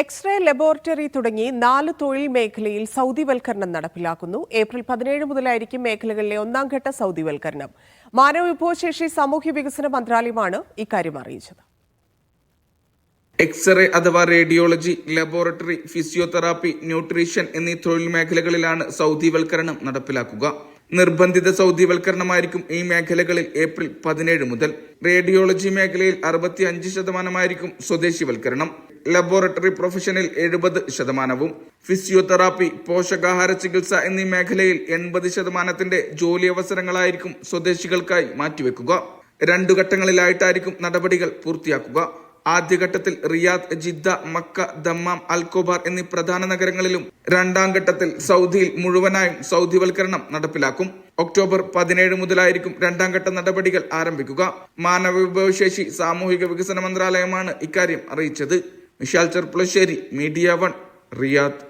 X-ray laboratory തുടങ്ങി നാല് തൊഴിൽ മേഖലയിൽ സൗദിവൽക്കരണം നടപ്പിലാക്കുന്നു. ഏപ്രിൽ പതിനേഴ് മുതലായിരിക്കും മേഖലകളിലെ ഒന്നാം ഘട്ട സൗദിവൽക്കരണം. മാനവ വിഭവശേഷി സാമൂഹ്യ വികസന മന്ത്രാലയമാണ് ഇക്കാര്യം അറിയിച്ചത്. എക്സ്റേ അഥവാ റേഡിയോളജി ലബോറട്ടറി ഫിസിയോതെറാപ്പി ന്യൂട്രീഷൻ എന്നീ തൊഴിൽ മേഖലകളിലാണ് സൗദിവൽക്കരണം നടപ്പിലാക്കുക. നിർബന്ധിത സൗദിവൽക്കരണമായിരിക്കും ഈ മേഖലകളിൽ ഏപ്രിൽ പതിനേഴ് മുതൽ. റേഡിയോളജി മേഖലയിൽ അറുപത്തി അഞ്ച് ശതമാനമായിരിക്കും സ്വദേശിവൽക്കരണം. ലബോറട്ടറി പ്രൊഫഷനിൽ എഴുപത് ശതമാനവും. ഫിസിയോതെറാപ്പി പോഷകാഹാര ചികിത്സ എന്നീ മേഖലയിൽ എൺപത് ശതമാനത്തിന്റെ ജോലി അവസരങ്ങളായിരിക്കും സ്വദേശികൾക്കായി മാറ്റിവെക്കുക. രണ്ടു ഘട്ടങ്ങളിലായിട്ടായിരിക്കും നടപടികൾ പൂർത്തിയാക്കുക. ആദ്യഘട്ടത്തിൽ Riyadh Jeddah Mecca Dammam Al Khobar എന്നീ പ്രധാന നഗരങ്ങളിലും രണ്ടാം ഘട്ടത്തിൽ സൗദിയിൽ മുഴുവനായും സൗദിവൽക്കരണം നടപ്പിലാക്കും. ഒക്ടോബർ പതിനേഴ് മുതലായിരിക്കും രണ്ടാം ഘട്ട നടപടികൾ ആരംഭിക്കുക. മാനവ വിഭവശേഷി സാമൂഹിക വികസന മന്ത്രാലയമാണ് ഇക്കാര്യം അറിയിച്ചത്. Vishal Cherpulassery Media One Riyadh.